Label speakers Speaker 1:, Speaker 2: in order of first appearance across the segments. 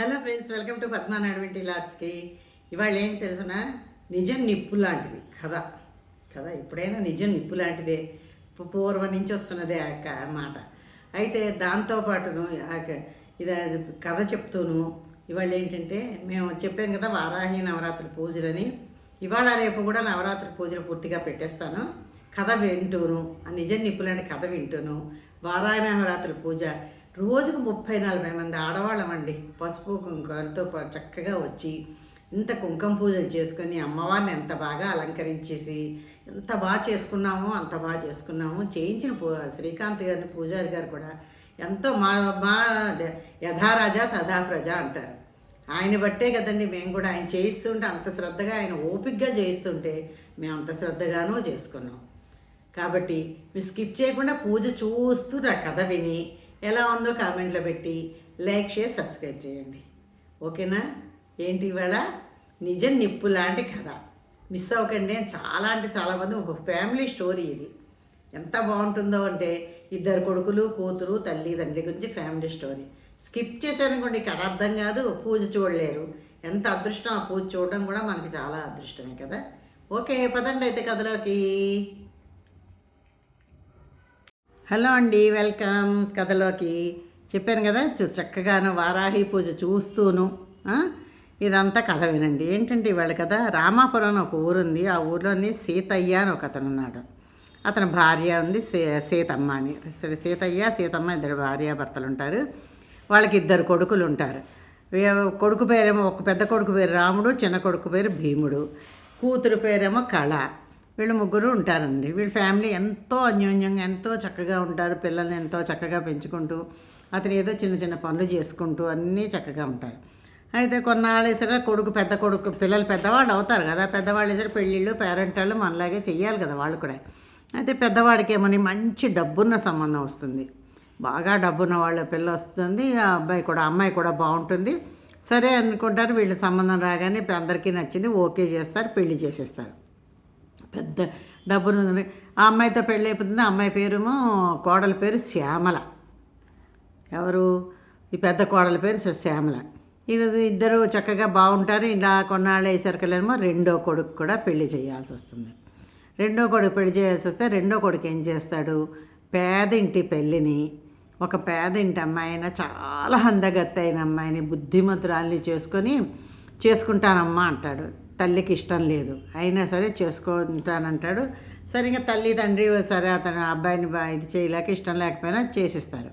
Speaker 1: Hello friends welcome to Padmanaidu లాక్స్కి. ఇవాళ ఏం తెలుసునా? నిజం నిప్పు లాంటిది కథ. కథ ఎప్పుడైనా నిజం నిప్పు లాంటిదే. పూర్వం నుంచి వస్తున్నదే ఆ మాట. అయితే దాంతోపాటును ఆ ఇది కథ చెప్తూను. ఇవాళ ఏంటంటే మేము చెప్పాను కదా వారాహి నవరాత్రి పూజలని. ఇవాళ రేపు కూడా నవరాత్రి పూజలు పూర్తిగా పెట్టేస్తాను. కథ వింటూను ఆ నిజం నిప్పులాంటి కథ వింటూను. వారాహి నవరాత్రి పూజ రోజుకు ముప్పై నలభై మంది ఆడవాళ్ళమండి. పసుపు కుంకాలతో చక్కగా వచ్చి ఇంత కుంకుమ పూజలు చేసుకొని అమ్మవారిని ఎంత బాగా అలంకరించేసి ఎంత బాగా చేసుకున్నామో అంత బాగా చేసుకున్నాము. చేయించిన పూ శ్రీకాంత్ గారిని పూజారి గారు కూడా ఎంతో మా మా యథారాజా తథా ప్రజ అంటారు. ఆయన బట్టే కదండి మేము కూడా ఆయన చేయిస్తుంటే అంత శ్రద్ధగా ఆయన ఓపిక్గా చేయిస్తుంటే మేము అంత శ్రద్ధగానూ చేసుకున్నాం. కాబట్టి మీరు స్కిప్ చేయకుండా పూజ చూస్తూ నా కథ విని ఎలా ఉందో కామెంట్లో పెట్టి లైక్ షేర్ సబ్స్క్రైబ్ చేయండి. ఓకేనా? ఏంటి ఇవాళ? నిజం నిప్పు లాంటి కథ. మిస్ అవ్వకండి. చాలా అంటే చాలామంది ఒక ఫ్యామిలీ స్టోరీ ఇది. ఎంత బాగుంటుందో అంటే ఇద్దరు కొడుకులు కూతురు తల్లి తండ్రి గురించి ఫ్యామిలీ స్టోరీ స్కిప్ చేశారనుకోండి కథ అర్థం కాదు. పూజ చూడలేరు. ఎంత అదృష్టం ఆ పూజ చూడడం కూడా మనకి చాలా అదృష్టమే కదా? ఓకే పదండి అయితే కథలోకి. హలో అండి వెల్కమ్ కథలోకి. చెప్పాను కదా చూ చక్కగాను వారాహి పూజ చూస్తూను. ఇదంతా కథ వినండి. ఏంటంటే ఇవాళ కదా రామాపురం అని ఒక ఊరుంది. ఆ ఊర్లోని సీతయ్య అని ఒక అతను ఉన్నాడు. అతని భార్య ఉంది సీ సీతమ్మ అని. సరే సీతయ్య సీతమ్మ ఇద్దరు భార్య భర్తలు ఉంటారు. వాళ్ళకి ఇద్దరు కొడుకులు ఉంటారు. కొడుకు పేరేమో ఒక పెద్ద కొడుకు పేరు రాముడు చిన్న కొడుకు పేరు భీముడు. కూతురు పేరేమో కళ. వీళ్ళు ముగ్గురు ఉంటారండి. వీళ్ళ ఫ్యామిలీ ఎంతో అన్యోన్యంగా ఎంతో చక్కగా ఉంటారు. పిల్లల్ని ఎంతో చక్కగా పెంచుకుంటూ అతను ఏదో చిన్న చిన్న పనులు చేసుకుంటూ అన్నీ చక్కగా ఉంటారు. అయితే కొన్నాళ్ళేసరి కొడుకు పెద్ద కొడుకు పిల్లలు పెద్దవాళ్ళు అవుతారు కదా. పెద్దవాళ్ళు సరే పెళ్ళిళ్ళు పేరెంట్ వాళ్ళు మనలాగే చెయ్యాలి కదా వాళ్ళు కూడా. అయితే పెద్దవాడికి ఏమని మంచి డబ్బున్న సంబంధం వస్తుంది. బాగా డబ్బున్న వాళ్ళ పిల్ల వస్తుంది ఆ అబ్బాయి కూడా అమ్మాయి కూడా బాగుంటుంది. సరే అనుకుంటారు వీళ్ళ సంబంధం రాగానే అందరికీ నచ్చింది ఓకే చేస్తారు పెళ్ళి చేసేస్తారు. పెద్ద డబ్బును ఆ అమ్మాయితో పెళ్ళి అయిపోతుంది. ఆ అమ్మాయి పేరేమో కోడల పేరు శ్యామల. ఎవరు? ఈ పెద్ద కోడల పేరు శ్యామల. ఈరోజు ఇద్దరు చక్కగా బాగుంటారు. ఇలా కొన్నాళ్ళు వేసరికలేమో రెండో కొడుకు కూడా పెళ్ళి చేయాల్సి వస్తుంది. రెండో కొడుకు పెళ్ళి చేయాల్సి వస్తే రెండో కొడుకు ఏం చేస్తాడు? పేదింటి పెళ్ళిని ఒక పేదింటి అమ్మాయిన చాలా అందగత్తైన అమ్మాయిని బుద్ధిమంతురాల్ని చేసుకొని చేసుకుంటానమ్మా అంటాడు. తల్లికి ఇష్టం లేదు. అయినా సరే చేసుకుంటానంటాడు. సరే ఇంకా తల్లి తండ్రి సరే అతను అబ్బాయిని ఇది చేయలేక ఇష్టం లేకపోయినా చేసిస్తారు.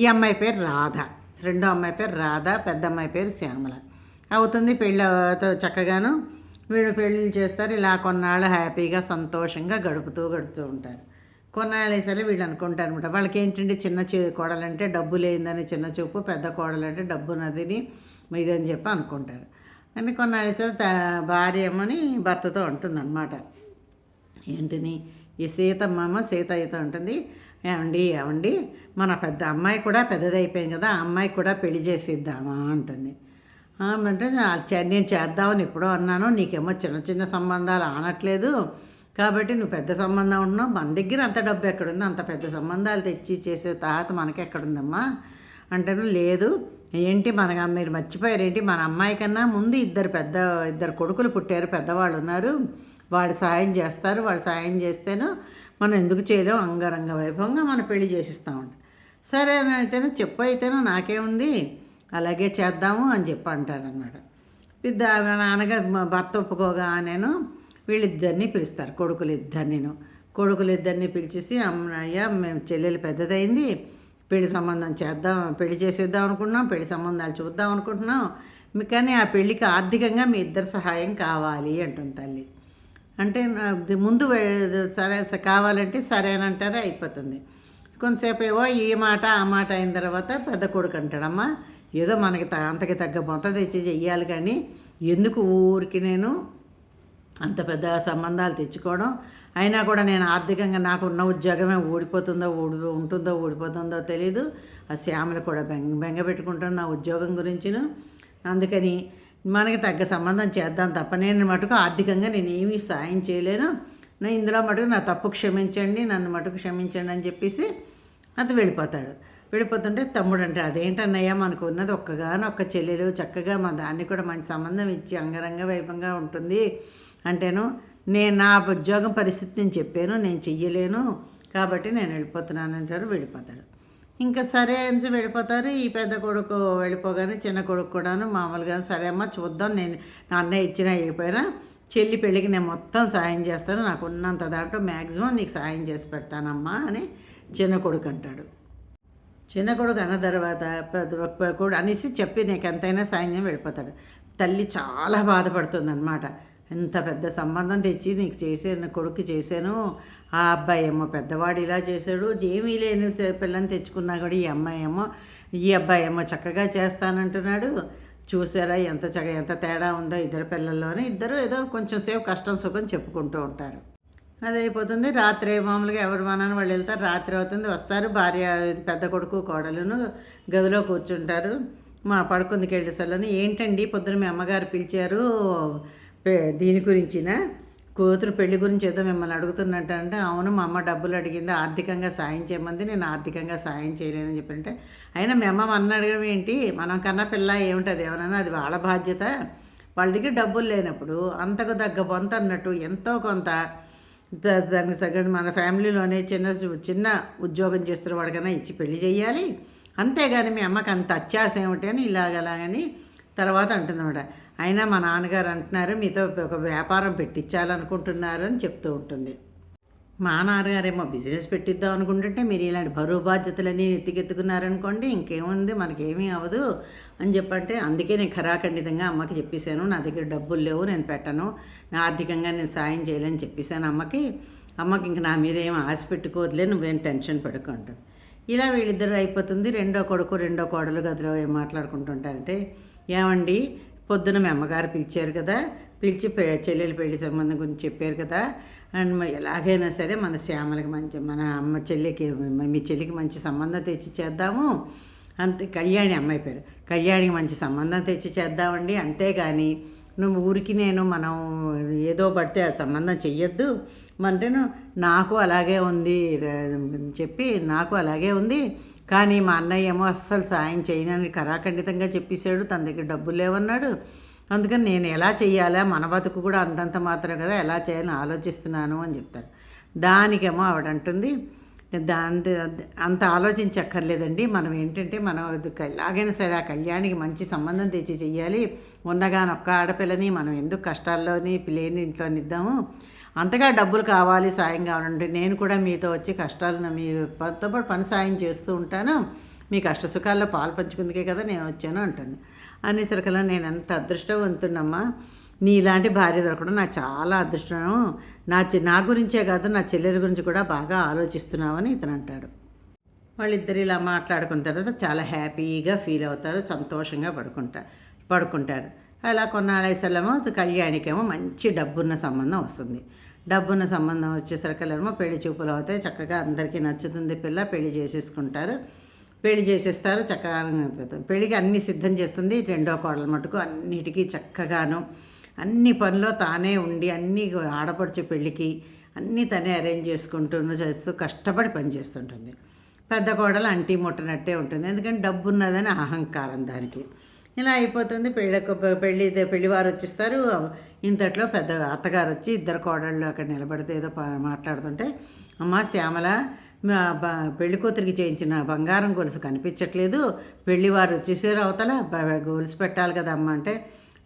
Speaker 1: ఈ అమ్మాయి పేరు రాధ. రెండో అమ్మాయి పేరు రాధ పెద్ద అమ్మాయి పేరు శ్యామల. అవుతుంది పెళ్ళి చక్కగాను వీళ్ళు పెళ్ళిళ్ళు చేస్తారు. ఇలా కొన్నాళ్ళు హ్యాపీగా సంతోషంగా గడుపుతూ గడుపుతూ ఉంటారు. కొన్నాళ్ళు సరే వీళ్ళు అనుకుంటారు అనమాట వాళ్ళకి ఏంటంటే చిన్న కోడలంటే డబ్బు లేదని చిన్న చూపు పెద్ద కోడలంటే డబ్బు నదిని ఇదని చెప్పి అనుకుంటారు. అని కొన్నాళ్ళు సరే త భార్య ఏమని భర్తతో ఉంటుందన్నమాట. ఏంటిని? ఈ సీతమ్మ సీతయ్యతో ఉంటుంది. ఏమండి ఏమండి మన పెద్ద అమ్మాయి కూడా పెద్దదైపోయింది కదా ఆ అమ్మాయి కూడా పెళ్ళి చేసిద్దామా అంటుంది. అంటే నేను చేద్దామని ఎప్పుడో అన్నాను నీకేమో చిన్న చిన్న సంబంధాలు ఆనట్లేదు. కాబట్టి నువ్వు పెద్ద సంబంధం ఉంటున్నావు మన దగ్గర అంత డబ్బు ఎక్కడుంది అంత పెద్ద సంబంధాలు తెచ్చి చేసే తాహత మనకెక్కడుందమ్మా? అంటే అంటాను లేదు ఏంటి మన మీరు మర్చిపోయారు? ఏంటి మన అమ్మాయి కన్నా ముందు ఇద్దరు పెద్ద ఇద్దరు కొడుకులు పుట్టారు పెద్దవాళ్ళు ఉన్నారు. వాళ్ళు సాయం చేస్తారు. వాళ్ళు సాయం చేస్తేనో మనం ఎందుకు చేయలేం? అంగరంగ వైభవంగా మనం పెళ్ళి చేసిస్తామంట సరే అని చెప్పు అయితేనో నాకేముంది అలాగే చేద్దాము అని చెప్పి అంటాడనమాట పెద్ద నాన్నగారు భర్త ఒప్పుకోగా నేను వీళ్ళిద్దరిని పిలుస్తారు. కొడుకులు ఇద్దరిని కొడుకులు ఇద్దరిని పిలిచేసి అమ్మయ్య మేము చెల్లెలు పెద్దదైంది. పెళ్ళి సంబంధం చేద్దాం పెళ్ళి చేసేద్దాం అనుకుంటున్నాం పెళ్ళి సంబంధాలు చూద్దాం అనుకుంటున్నాం. మీ- కానీ ఆ పెళ్ళికి ఆర్థికంగా మీ ఇద్దరు సహాయం కావాలి అంటుంది తల్లి. అంటే ముందు సరే ముందు సరే అని కావాలంటే సరేనంటారే అయిపోతుంది. కొంతసేపు ఏవో ఈ మాట ఆ మాట అయిన తర్వాత పెద్ద కొడుకు అంటాడమ్మా ఏదో మనకి త అంతకి తగ్గ మొత్త తెచ్చి చెయ్యాలి కానీ ఎందుకు ఊరికి నేను అంత పెద్ద సంబంధాలు తెచ్చుకోవడం? అయినా కూడా నేను ఆర్థికంగా నాకు ఉన్న ఉద్యోగమే ఊడిపోతుందో ఊడి ఉంటుందో ఊడిపోతుందో తెలియదు ఆ శ్యామలు కూడా బెంగ బెంగ పెట్టుకుంటుంది నా ఉద్యోగం గురించిను. అందుకని మనకి తగ్గ సంబంధం చేద్దాం తప్ప నేను మటుకు ఆర్థికంగా నేను ఏమీ సాయం చేయలేను. నేను ఇందులో మటుకు నా తప్పు క్షమించండి నన్ను మటుకు క్షమించండి అని చెప్పేసి అతను వెళ్ళిపోతాడు. వెళ్ళిపోతుంటే తమ్ముడు అంటే అదేంటన్నయ్య మనకు ఉన్నది ఒక్కగానో ఒక్క చెల్లెలు చక్కగా మా దాన్ని కూడా మంచి సంబంధం ఇచ్చి అంగరంగ వైభవంగా ఉంటుంది అంటేను నేను నా ఉద్యోగం పరిస్థితిని చెప్పాను నేను చెయ్యలేను కాబట్టి నేను వెళ్ళిపోతున్నాను అంటారు వెళ్ళిపోతాడు. ఇంకా సరే అని వెళ్ళిపోతారు ఈ పెద్ద కొడుకు వెళ్ళిపోగానే చిన్న కొడుకు కూడాను మామూలుగా సరే అమ్మ చూద్దాం నేను నా అన్నయ్య ఇచ్చినా అయిపోయినా చెల్లి పెళ్ళికి నేను మొత్తం సాయం చేస్తాను నాకు ఉన్నంత దాంట్లో మ్యాక్సిమం నీకు సాయం చేసి పెడతానమ్మా అని చిన్న కొడుకు అంటాడు. చిన్న కొడుకు అన్న తర్వాత పెద్ద కొడుకు అనేసి చెప్పి నీకు ఎంతైనా సాయం చేసి వెళ్ళిపోతాడు. తల్లి చాలా బాధపడుతుంది అనమాట ఎంత పెద్ద సంబంధం తెచ్చి నీకు చేశాను కొడుకు చేశాను ఆ అబ్బాయి ఏమో పెద్దవాడు ఇలా చేశాడు ఏమీ లేని పిల్లని తెచ్చుకున్నా కూడా ఈ అమ్మాయి ఏమో ఈ అబ్బాయి ఏమో చక్కగా చేస్తానంటున్నాడు. చూసారా ఎంత చక్క ఎంత తేడా ఉందో ఇద్దరు పిల్లల్లోనే ఇద్దరు ఏదో కొంచెం సేపు కష్టం సుఖం చెప్పుకుంటూ ఉంటారు. అది అయిపోతుంది రాత్రి మామూలుగా ఎవరు మనని వాళ్ళు వెళ్తారు. రాత్రి అవుతుంది. వస్తారు. భార్య పెద్ద కొడుకు కోడలను గదిలో కూర్చుంటారు. మా పడుకుందికి వెళ్ళేసరికి ఏంటండి పొద్దున మీ అమ్మగారు పిలిచారు దీని గురించిన? కూతురు పెళ్ళి గురించి ఏదో మిమ్మల్ని అడుగుతున్నట్టు అంటే అవును మా అమ్మ డబ్బులు అడిగింది ఆర్థికంగా సాయం చేయమంది నేను ఆర్థికంగా సాయం చేయలేనని చెప్పంటే అయినా మీ అమ్మ మన అడగడం ఏంటి? మనం కన్నా పిల్ల ఏమిటది? ఏమన్నా అది వాళ్ళ బాధ్యత. వాళ్ళ దగ్గర డబ్బులు లేనప్పుడు అంతకు తగ్గ బొంత అన్నట్టు ఎంతో కొంత దానికి తగ్గట్టు మన ఫ్యామిలీలోనే చిన్న చిన్న ఉద్యోగం చేస్తున్న వాడికైనా ఇచ్చి పెళ్ళి చేయాలి. అంతేగాని మీ అమ్మకి అంత అత్యాశ ఏమిటి అని ఇలాగలాగని తర్వాత అంటుందన్నమాట. అయినా మా నాన్నగారు అంటున్నారు మీతో ఒక వ్యాపారం పెట్టించాలనుకుంటున్నారు అని చెప్తూ ఉంటుంది. మా నాన్నగారేమో బిజినెస్ పెట్టిద్దాం అనుకుంటుంటే మీరు ఇలాంటి బరువు బాధ్యతలన్నీ ఎత్తికెత్తుకున్నారనుకోండి ఇంకేముంది మనకేమీ అవ్వదు అని చెప్పంటే అందుకే నేను ఖరాఖండితంగా అమ్మకి చెప్పేశాను నా దగ్గర డబ్బులు లేవు నేను పెట్టను నా ఆర్థికంగా నేను సాయం చేయలేని చెప్పేశాను అమ్మకి. అమ్మకి ఇంక నా మీద ఏం ఆశ పెట్టుకోవద్దులే నువ్వేం టెన్షన్ పడుకుంటావు ఇలా వీళ్ళిద్దరూ అయిపోతుంది రెండో కొడుకు రెండో కోడలు గదిలో ఏం మాట్లాడుకుంటుంటారంటే ఏమండి పొద్దున మీ అమ్మగారు పిలిచారు కదా పిలిచి పె చెల్లెలు పెళ్ళి సంబంధం గురించి చెప్పారు కదా అండ్ ఎలాగైనా సరే మన శ్యామలకి మంచి మన అమ్మ చెల్లికి మీ చెల్లికి మంచి సంబంధం తెచ్చి చేద్దాము. అంతే కళ్యాణి అమ్మాయి పేరు కళ్యాణికి మంచి సంబంధం తెచ్చి చేద్దామండి. అంతేగాని నువ్వు ఊరికి నేను మనం ఏదో పడితే ఆ సంబంధం చెయ్యొద్దు. అంటే నాకు అలాగే ఉంది చెప్పి నాకు అలాగే ఉంది. కానీ మా అన్నయ్య ఏమో అస్సలు సాయం చేయనని కరాఖండితంగా చెప్పేశాడు. తన దగ్గర డబ్బులు లేవన్నాడు. అందుకని నేను ఎలా చెయ్యాలా? మన బతుకు కూడా అంతంత మాత్రం కదా. ఎలా చేయాలని ఆలోచిస్తున్నాను అని చెప్తాడు. దానికేమో ఆవిడంటుంది దాని అంత ఆలోచించక్కర్లేదండి. మనం ఏంటంటే మనం ఎలాగైనా సరే ఆ కళ్యాణికి మంచి సంబంధం తెచ్చి చెయ్యాలి. ఉన్నగానొక్క ఆడపిల్లని మనం ఎందుకు కష్టాల్లోని లేని ఇంట్లో నిద్దాము అంతగా డబ్బులు కావాలి సాయం కావాలంటే నేను కూడా మీతో వచ్చి కష్టాలను మీ పనితో పాటు పని సాయం చేస్తూ ఉంటాను. మీ కష్ట సుఖాల్లో పాలు పంచుకుందుకే కదా నేను వచ్చాను అంటుంది. అనేసరికల్లా నేను ఎంత అదృష్టవంతున్నమ్మా నీ ఇలాంటి భార్య దొరకడం నాకు చాలా అదృష్టం నా నా గురించే కాదు నా చెల్లెల గురించి కూడా బాగా ఆలోచిస్తున్నావని ఇతను అంటాడు. వాళ్ళిద్దరు ఇలా మాట్లాడుకున్న తర్వాత చాలా హ్యాపీగా ఫీల్ అవుతారు సంతోషంగా పడుకుంటారు పడుకుంటారు. అలా కొన్నాళ్ళేసలేమో కళ్యాణికేమో మంచి డబ్బున్న సంబంధం వస్తుంది. డబ్బున్న సంబంధం వచ్చేసరికలేమో పెళ్ళి చూపులు అవుతాయి. చక్కగా అందరికీ నచ్చుతుంది పిల్ల పెళ్ళి చేసేసుకుంటారు. పెళ్ళి చేసేస్తారు చక్కగా అయిపోతుంది పెళ్ళికి అన్నీ సిద్ధం చేస్తుంది. రెండో కోడల మటుకు అన్నిటికీ చక్కగాను అన్ని పనిలో తానే ఉండి అన్ని ఆడపడుచు పెళ్ళికి అన్నీ తనే అరేంజ్ చేసుకుంటూ చేస్తూ కష్టపడి పని చేస్తుంటుంది. పెద్ద కోడలు అంటీ ముట్టనట్టే ఉంటుంది. ఎందుకంటే డబ్బు ఉన్నదని అహంకారం దానికి. ఇలా అయిపోతుంది. పెళ్ళి పెళ్ళి పెళ్ళివారు వచ్చేస్తారు. ఇంతట్లో పెద్ద అత్తగారు వచ్చి ఇద్దరు కోడళ్ళు అక్కడ నిలబడితే ఏదో మాట్లాడుతుంటే అమ్మ శ్యామల మా పెళ్ళి కూతురికి చేయించిన బంగారం గొలుసు కనిపించట్లేదు. పెళ్ళివారు వచ్చేసారు అవతల. గొలుసు పెట్టాలి కదా అమ్మ అంటే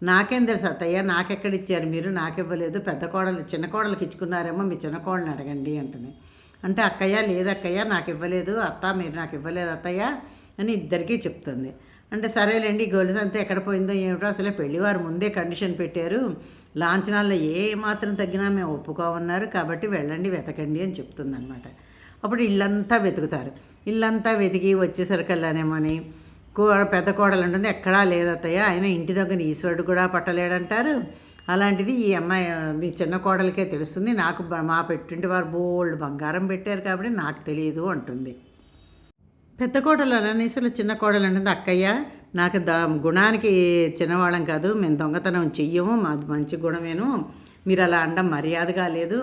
Speaker 1: నాకేం తెలుసు అత్తయ్య నాకెక్కడ ఇచ్చారు మీరు? నాకు ఇవ్వలేదు. పెద్ద కోడలు చిన్న కోడలకి ఇచ్చుకున్నారేమో మీ చిన్న కోడని అడగండి అంటుంది. అంటే అక్కయ్య లేదక్కయ్య నాకు ఇవ్వలేదు. అత్త మీరు నాకు ఇవ్వలేదు అత్తయ్య అని ఇద్దరికీ చెప్తుంది. అంటే సరేలేండి గొలుసు అంతా ఎక్కడ పోయిందో ఏమిటో అసలే పెళ్ళివారు ముందే కండిషన్ పెట్టారు. లాంఛనాల్లో ఏ మాత్రం తగ్గినా మేము ఒప్పుకోమన్నారు కాబట్టి వెళ్ళండి వెతకండి అని చెప్తుందనమాట అప్పుడు ఇల్లంతా వెతుకుతారు. ఇల్లంతా వెతికి వచ్చేసరికల్లానేమని కో పెద్ద కోడలు ఉంటుంది ఎక్కడా లేదత్తయ్య ఆయన ఇంటి దగ్గర ఈశ్వరుడు కూడా పట్టలేడంటారు. అలాంటిది ఈ అమ్మాయి మీ చిన్న కోడలకే తెలుస్తుంది నాకు మా పెట్టింటి వారు బోల్డ్ బంగారం పెట్టారు కాబట్టి నాకు తెలియదు అంటుంది. పెద్ద కోడలు అనేసలు చిన్న కోడలు అంటుంది అక్కయ్య నాకు దా గుణానికి చిన్నవాళ్ళం కాదు మేము దొంగతనం చెయ్యము మాది మంచి గుణమేను. మీరు అలా అనడం మర్యాదగా లేదు.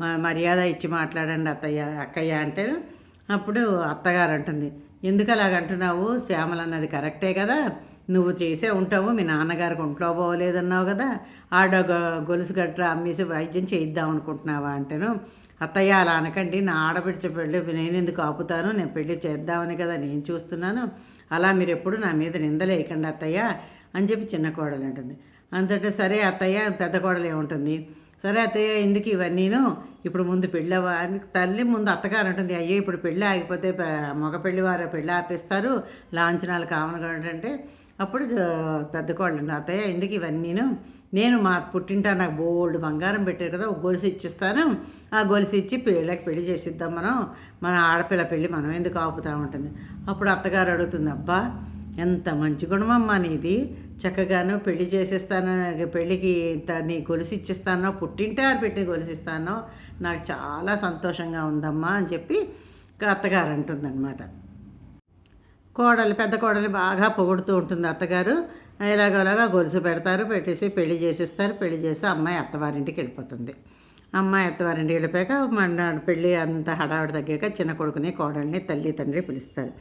Speaker 1: మర్యాద ఇచ్చి మాట్లాడండి అత్తయ్య అక్కయ్య అంటే. అప్పుడు అత్తగారు అంటుంది. ఎందుకు అలాగంటున్నావు? శ్యామల అన్నది కరెక్టే కదా. నువ్వు చేసే ఉంటావు మీ నాన్నగారికి ఒంట్లో పోవలేదన్నావు కదా. ఆడ గొలుసు గట్రా అమ్మేసి వైద్యం చేయిద్దాం అనుకుంటున్నావా అంటేను. అత్తయ్య అలా అనకండి. నా ఆడబిడ్చ పెళ్ళి నేను ఎందుకు ఆపుతాను? నేను పెళ్ళి చేద్దామని కదా నేను చూస్తున్నాను. అలా మీరు ఎప్పుడు నా మీద నిందలేయకండి అత్తయ్య అని చెప్పి చిన్న కోడలు అంటుంది. అంతటా సరే అత్తయ్య పెద్ద కోడలు ఏముంటుంది? సరే అత్తయ్య ఎందుకు ఇవన్నీను? ఇప్పుడు ముందు పెళ్ళవ? తల్లి ముందు అత్తగారు అంటుంది అయ్యో ఇప్పుడు పెళ్ళి ఆగిపోతే మగ పెళ్ళి వారు పెళ్ళి ఆపేస్తారు. లాంఛనాలు కావాలి అంటే అప్పుడు పెద్ద కోళ్ళు అత్తయ్య ఎందుకు ఇవన్నీను? నేను మా పుట్టింటా నాకు బోల్డ్ బంగారం పెట్టారు కదా ఒక గొలుసు ఇచ్చిస్తాను. ఆ గొలుసు ఇచ్చి పిల్లలకి పెళ్ళి చేసిద్దాం మనం. మన ఆడపిల్ల పెళ్ళి మనం ఎందుకు ఆపుతా ఉంటుంది? అప్పుడు అత్తగారు అడుగుతుంది అబ్బా ఎంత మంచి గుణమమ్మా నీది. చక్కగాను పెళ్ళి చేసేస్తాను పెళ్ళికి నీ గొలుసు ఇచ్చిస్తానో పుట్టింటారు పెట్టి గొలుసిస్తానో నాకు చాలా సంతోషంగా ఉందమ్మా అని చెప్పి అత్తగారు అంటుందన్నమాట. కోడలు పెద్ద కోడలు బాగా పొగుడుతూ ఉంటుంది అత్తగారు. ఎలాగోలాగా గొలుసు పెడతారు పెట్టేసి పెళ్ళి చేసేస్తారు. పెళ్ళి చేసి అమ్మాయి అత్తవారింటికి వెళ్ళిపోతుంది. అమ్మాయి అత్తవారింటికి వెళ్ళిపోయాక మన పెళ్ళి అంత హడావిడి తగ్గాక చిన్న కొడుకుని కోడల్ని తల్లి తండ్రి పిలుస్తారు.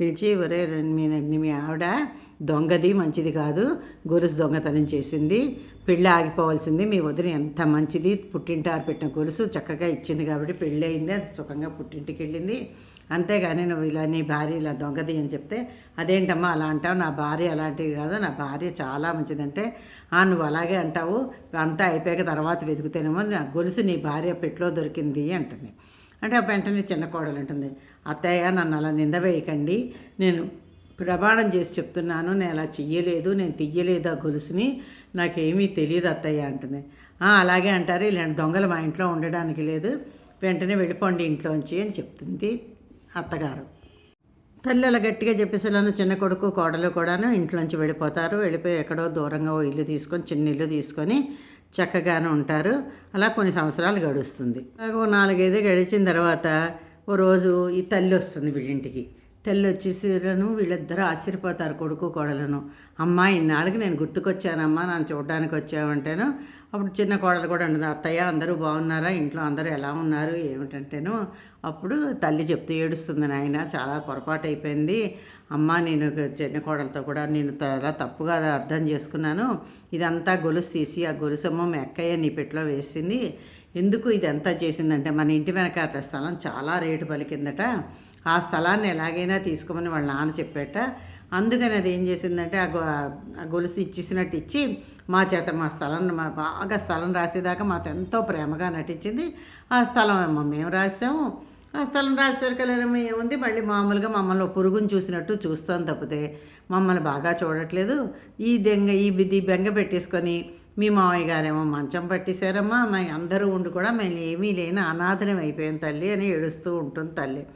Speaker 1: పిలిచి ఒరే మీ మీ ఆవిడ దొంగది మంచిది కాదు. గొలుసు దొంగతనం చేసింది. పెళ్ళి ఆగిపోవాల్సింది. మీ వదిన ఎంత మంచిది. పుట్టింటారు పెట్టిన గొలుసు చక్కగా ఇచ్చింది కాబట్టి పెళ్ళి అయింది. సుఖంగా పుట్టింటికి వెళ్ళింది. అంతేగాని నువ్వు ఇలా నీ భార్య ఇలా దొంగది అని చెప్తే అదేంటమ్మా అలా అంటావు? నా భార్య అలాంటివి కాదు. నా భార్య చాలా మంచిదంటే నువ్వు అలాగే అంటావు. అంతా అయిపోయాక తర్వాత వెతుకుతేనేమో నా గొలుసు నీ భార్య పెట్లో దొరికింది అంటుంది. అంటే ఆ వెంటనే చిన్న కోడలు ఉంటుంది అత్తయ్య నన్ను అలా నింద వేయకండి. నేను ప్రమాణం చేసి చెప్తున్నాను. నేను అలా చెయ్యలేదు. నేను తీయలేదు ఆ గొలుసుని. నాకేమీ తెలియదు అత్తయ్య అంటుంది. అలాగే అంటారు. ఇలాంటి దొంగలు మా ఇంట్లో ఉండడానికి లేదు. వెంటనే వెళ్ళిపోండి ఇంట్లోంచి అని చెప్తుంది. అత్తగారు. తల్లి గట్టిగా చెప్పేసేలాను చిన్న కొడుకు కోడలు కూడాను ఇంట్లోంచి వెళ్ళిపోతారు. వెళ్ళిపోయి ఎక్కడో దూరంగా ఓ ఇల్లు తీసుకొని చిన్న ఇల్లు తీసుకొని చక్కగానే ఉంటారు. అలా కొన్ని సంవత్సరాలు గడుస్తుంది. ఓ నాలుగైదు గడిచిన తర్వాత ఓ రోజు ఈ తల్లి వస్తుంది వీళ్ళింటికి. తల్లి వచ్చేసిరను వీళ్ళిద్దరూ ఆశ్చర్యపోతారు కొడుకు కోడలను. అమ్మ ఇన్నాళ్ళకి నేను గుర్తుకొచ్చానమ్మా నన్ను చూడడానికి వచ్చావంటేను. అప్పుడు చిన్న కోడలు కూడా ఉండదు అత్తయ్య అందరూ బాగున్నారా? ఇంట్లో అందరూ ఎలా ఉన్నారు? ఏమిటంటేను? అప్పుడు తల్లి చెప్తూ ఏడుస్తుంది నాయన చాలా పొరపాటు అయిపోయింది. అమ్మ నేను చిన్న కోడలతో కూడా నేను చాలా తప్పుగా అర్థం చేసుకున్నాను. ఇదంతా గొలుసు తీసి ఆ గొలుసమ్మ మీ అక్కయ్య నీ పెట్లో వేసింది. ఎందుకు ఇది ఎంత చేసిందంటే మన ఇంటి వెనక స్థలం చాలా రేటు పలికిందట. ఆ స్థలాన్ని ఎలాగైనా తీసుకోమని వాళ్ళ నాన్న చెప్పేట. అందుకని అది ఏం చేసిందంటే ఆ గొలుసు ఇచ్చేసినట్టు ఇచ్చి మా చేత మా స్థలం మా బాగా స్థలం రాసేదాకా మాతో ఎంతో ప్రేమగా నటించింది. ఆ స్థలం మేము రాసాము ఆ స్థలం రాసేసరికలేమో ఏముంది? మళ్ళీ మామూలుగా మమ్మల్ని పురుగుని చూసినట్టు చూస్తాం తప్పితే మమ్మల్ని బాగా చూడట్లేదు. ఈ దెంగ ఈ బిద్ది బెంగ పెట్టేసుకొని మీ మామయ్య గారేమో మంచం పట్టేశారమ్మా. మా అందరూ ఉండి కూడా మేము ఏమీ లేని అనాథనం అయిపోయాం తల్లి అని ఏడుస్తూ ఉంటుంది తల్లి.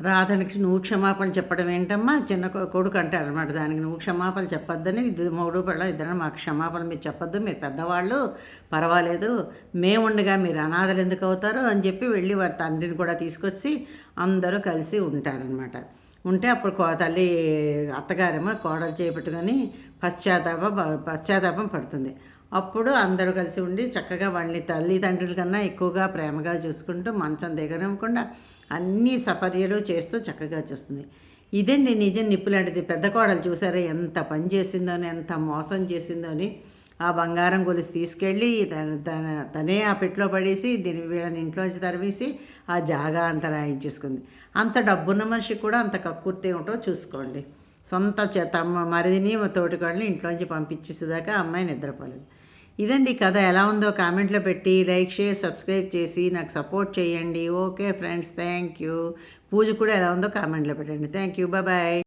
Speaker 1: రాధనికి నువ్వు క్షమాపణ చెప్పడం ఏంటమ్మా? చిన్న కొడుకు అంటాడు అనమాట దానికి. నువ్వు క్షమాపణ చెప్పొద్దని ఇది మూడు పళ్ళ ఇద్దరు మాకు క్షమాపణ మీరు చెప్పొద్దు. మీరు పెద్దవాళ్ళు పర్వాలేదు. మేముండగా మీరు అనాథలు ఎందుకు అవుతారు అని చెప్పి వెళ్ళి వారి తండ్రిని కూడా తీసుకొచ్చి అందరూ కలిసి ఉంటారనమాట ఉంటే అప్పుడు కో తల్లి అత్తగారేమో కోడలు చేపట్టుకొని పశ్చాత్తాప పశ్చాత్తాపం పడుతుంది. అప్పుడు అందరూ కలిసి ఉండి చక్కగా వాళ్ళని తల్లిదండ్రుల కన్నా ఎక్కువగా ప్రేమగా చూసుకుంటూ మంచం దిగనివ్వకుండా అన్నీ సపర్యలు చేస్తూ చక్కగా చూస్తుంది. ఇదండి నిజం నిప్పులాంటిది. పెద్ద కోడలు చూసారా ఎంత పని చేసిందో ఎంత మోసం చేసిందో అని ఆ బంగారం గొలుసు తీసుకెళ్ళి తన తనే ఆ పెట్లో పడేసి దీని వీళ్ళని ఇంట్లోంచి తరివేసి ఆ జాగా అంత రాయించేసుకుంది. అంత డబ్బున్న మనిషికి కూడా అంత కక్కుర్తి ఏమిటో చూసుకోండి. సొంత తమ్మ మరిదిని తోటికాళ్ళని ఇంట్లోంచి పంపించేసేదాకా అమ్మాయి నిద్రపోలేదు. ఇదండి కథ ఎలా ఉందో కామెంట్లో పెట్టి లైక్ షేర్ సబ్స్క్రైబ్ చేసి నాకు సపోర్ట్ చేయండి. Okay friends thank you. పూజ కూడా ఎలా ఉందో కామెంట్లో పెట్టండి. Thank you. బాయ్.